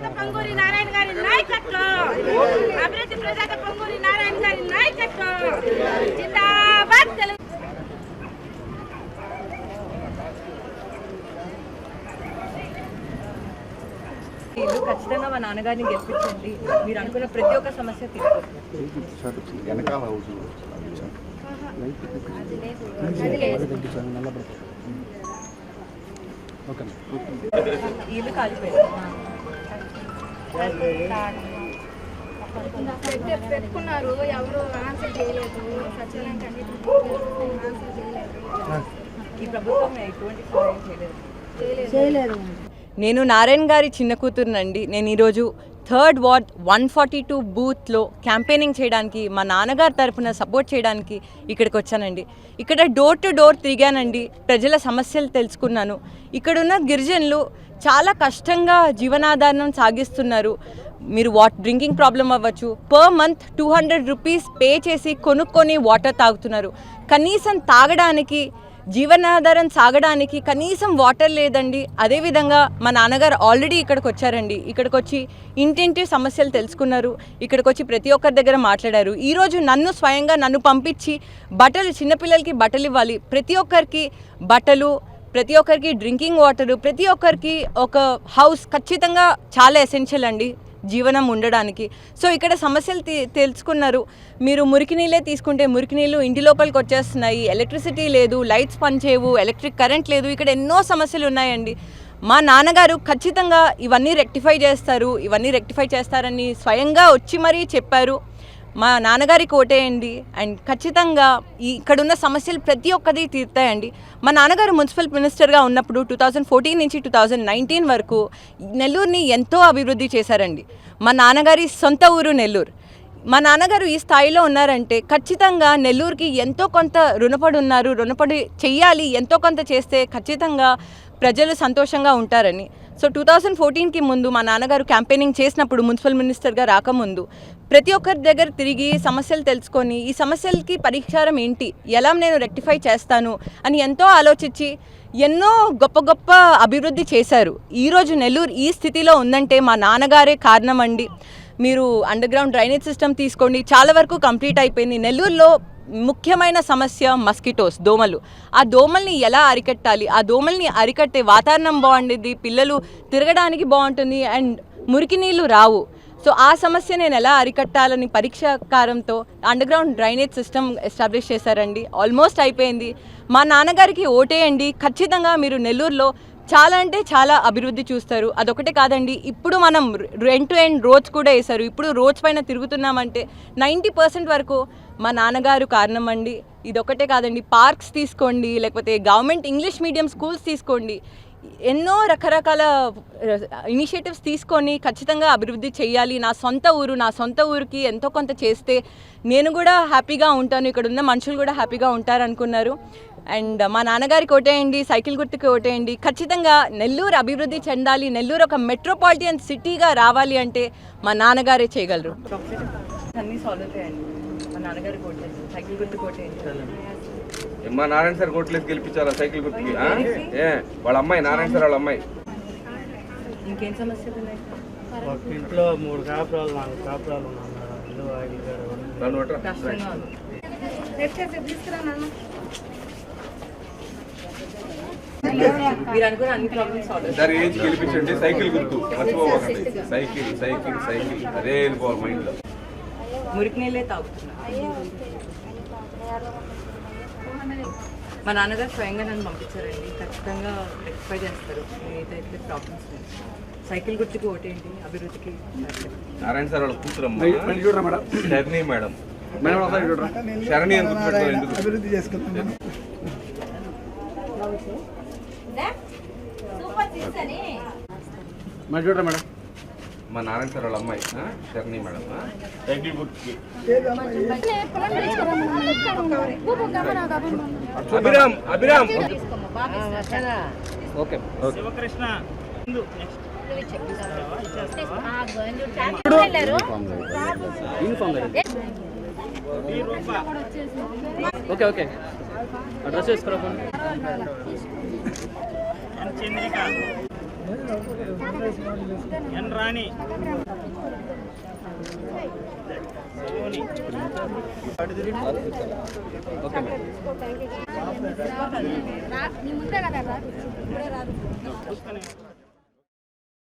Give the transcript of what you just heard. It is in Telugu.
ప్రజాత పొంగూరి నారాయణ గారి నాయకత్వం. అభివృద్ధి ప్రజాత పొంగూరి నారాయణ గారి నాయకత్వం. జిందాబాద్ తెలుగు ఇల్లు ఖచ్చితంగా మా నాన్నగారిని గెలిపించండి. మీరు అనుకున్న ప్రతి ఒక్క సమస్య ఈ ఇల్లు కాలిపోయింది పెట్టే- పెట్టుకున్నారు. ఎవరు ఆన్సర్ చేయలేదు. సచివాలయం ఆన్సర్ చేయలేదు ఈ ప్రభుత్వం ఎటువంటి సహాయం చేయలేదు. నేను నారాయణ గారి చిన్న కూతురునండి. నేను ఈరోజు third ward one forty two బూత్లో క్యాంపెయినింగ్ చేయడానికి మా నాన్నగారి తరపున సపోర్ట్ చేయడానికి ఇక్కడికి వచ్చానండి. ఇక్కడ డోర్ టు డోర్ తిరిగానండి. ప్రజల సమస్యలు తెలుసుకున్నాను. ఇక్కడున్న గిరిజనులు చాలా కష్టంగా జీవనాధారం సాగిస్తున్నారు. మీరు వాట్ డ్రింకింగ్ ప్రాబ్లం అవ్వచ్చు. Per month two hundred rupees pay చేసి కొనుక్కొని వాటర్ తాగుతున్నారు. కనీసం తాగడానికి జీవనాధారం సాగడానికి కనీసం వాటర్ లేదండి. అదేవిధంగా మా నాన్నగారు ఆల్రెడీ ఇక్కడికి వచ్చారండి. ఇక్కడికి వచ్చి ఇంటింటి సమస్యలు తెలుసుకున్నారు. ఇక్కడికి వచ్చి ప్రతి ఒక్కరి దగ్గర మాట్లాడారు. ఈరోజు నన్ను స్వయంగా నన్ను పంపించి బట్టలు చిన్నపిల్లలకి బట్టలు ఇవ్వాలి. ప్రతి ఒక్కరికి బట్టలు ప్రతి ఒక్కరికి డ్రింకింగ్ వాటర్ ప్రతి ఒక్కరికి ఒక హౌస్ ఖచ్చితంగా చాలా ఎసెన్షియల్ అండి జీవనం ఉండడానికి. సో ఇక్కడ సమస్యలు తెలుసుకున్నారు. మీరు మురికి నీళ్ళే తీసుకుంటే మురికి నీళ్ళు ఇంటి లోపలికి వచ్చేస్తున్నాయి. ఎలక్ట్రిసిటీ లేదు లైట్స్ పనిచేయవు ఎలక్ట్రిక్ కరెంట్ లేదు. ఇక్కడ ఎన్నో సమస్యలు ఉన్నాయండి. మా నాన్నగారు ఖచ్చితంగా ఇవన్నీ రెక్టిఫై చేస్తారు ఇవన్నీ రెక్టిఫై చేస్తారని స్వయంగా వచ్చి మరీ చెప్పారు. మా నాన్నగారికి ఓటేయండి. అండ్ ఖచ్చితంగా ఇక్కడున్న సమస్యలు ప్రతి ఒక్కది తీర్తాయండి. మా నాన్నగారు మున్సిపల్ మినిస్టర్గా ఉన్నప్పుడు టూ థౌజండ్ ఫోర్టీన్ నుంచి టూ థౌజండ్ నైన్టీన్ వరకు నెల్లూరుని ఎంతో అభివృద్ధి చేశారండి. మా నాన్నగారి సొంత ఊరు నెల్లూరు. మా నాన్నగారు ఈ స్థాయిలో ఉన్నారంటే ఖచ్చితంగా నెల్లూరుకి ఎంతో కొంత రుణపడి ఉన్నారు. రుణపడి చెయ్యాలి. ఎంతో కొంత చేస్తే ఖచ్చితంగా ప్రజలు సంతోషంగా ఉంటారని. సో టూ థౌజండ్ ఫోర్టీన్కి ముందు మా నాన్నగారు క్యాంపెయినింగ్ చేసినప్పుడు మున్సిపల్ మినిస్టర్గా రాకముందు ప్రతి ఒక్కరి దగ్గర తిరిగి సమస్యలు తెలుసుకొని ఈ సమస్యలకి పరిష్కారం ఏంటి? ఎలా నేను రెక్టిఫై చేస్తాను? అని ఎంతో ఆలోచించి ఎన్నో గొప్ప గొప్ప అభివృద్ధి చేశారు. ఈరోజు నెల్లూరు ఈ స్థితిలో ఉందంటే మా నాన్నగారే కారణం అండి. మీరు అండర్ గ్రౌండ్ డ్రైనేజ్ సిస్టమ్ తీసుకోండి. చాలా వరకు కంప్లీట్ అయిపోయింది. నెల్లూరులో ముఖ్యమైన సమస్య మస్కిటోస్ దోమలు. ఆ దోమల్ని ఎలా అరికట్టాలి? ఆ దోమల్ని అరికట్టే వాతావరణం బాగుండేది పిల్లలు తిరగడానికి బాగుంటుంది అండ్ మురికి నీళ్ళు రావు. సో ఆ సమస్య నేను ఎలా అరికట్టాలని పరీక్షాకారంతో అండర్గ్రౌండ్ డ్రైనేజ్ సిస్టమ్ ఎస్టాబ్లిష్ చేశారండి. ఆల్మోస్ట్ అయిపోయింది. మా నాన్నగారికి ఓటేయండి. ఖచ్చితంగా మీరు నెల్లూరులో చాలా అంటే చాలా అభివృద్ధి చూస్తారు. అదొకటే కాదండి ఇప్పుడు మనం రెంట్ టు ఎండ్ రోడ్స్ కూడా వేశారు. ఇప్పుడు రోడ్స్ పైన తిరుగుతున్నామంటే నైంటీ పర్సెంట్ వరకు మా నాన్నగారు కారణం అండి. ఇదొకటే కాదండి పార్క్స్ తీసుకోండి లేకపోతే గవర్నమెంట్ ఇంగ్లీష్ మీడియం స్కూల్స్ తీసుకోండి. ఎన్నో రకరకాల ఇనిషియేటివ్స్ తీసుకొని ఖచ్చితంగా అభివృద్ధి చేయాలి. నా సొంత ఊరు నా సొంత ఊరికి ఎంతో కొంత చేస్తే నేను కూడా హ్యాపీగా ఉంటాను. ఇక్కడ ఉన్న మనుషులు కూడా హ్యాపీగా ఉంటారు అనుకున్నారు అండ్ మా నాన్నగారికి ఓటేయండి సైకిల్ గుర్తుకి ఓటేయండి. ఖచ్చితంగా నెల్లూరు అభివృద్ధి చెందాలి నెల్లూరు ఒక మెట్రోపాలిటన్ సిటీగా రావాలి అంటే మా నాన్నగారే చేయగలరు. మా నారాయణ సార్ కోట్లేసి గెలిపించాలా సైకిల్ గుర్తుకి? ఆ? ఏ వాళ్ళ అమ్మాయి నారాయణ సార్ వాళ్ళ అమ్మాయి. ఇంకేం సమస్యలు ఇంట్లో మూడు కాపురాలు నాలుగు కాపురాలు ఉన్నాయి మేడం ఇల్లు ఐదు గారు నన్ను కొట్టరా? కష్టంగా ఉంది మీరు అనుకున్న అన్ని ప్రాబ్లమ్స్ సాల్వ్ సార్ ఏజ్ గెలిపించండి. సైకిల్ గుర్తు. మర్చిపోకండి సైకిల్ సైకిల్ సైకిల్. అదే వెళ్ళిపోవాలి మైండ్లో. మురికి నీళ్ళే తాగుతున్నా మా నాన్నగారు స్వయంగా నన్ను పంపించారండి. ఖచ్చితంగా రెక్టిఫై చేస్తారు. ఏదైతే ప్రాబ్లమ్స్ సైకిల్ గుర్తుకి ఓటేంటి? అభివృద్ధికి నారాయణ సార్ వాళ్ళ కూతురమ్మ శరణి మేడం. శరణి గుర్తుపెట్టుకో ఎందుకు? అభివృద్ధి అని మరి చూడరా మేడం? మా నారాయణ సార్ వాళ్ళ అమ్మాయి? Sharani madam. Abhiram Abhiram. Okay. Okay Sivakrishna okay okay. Address వేసుకురా Chandrika N Rani నీ ముందే కదా రా. చూసుకొని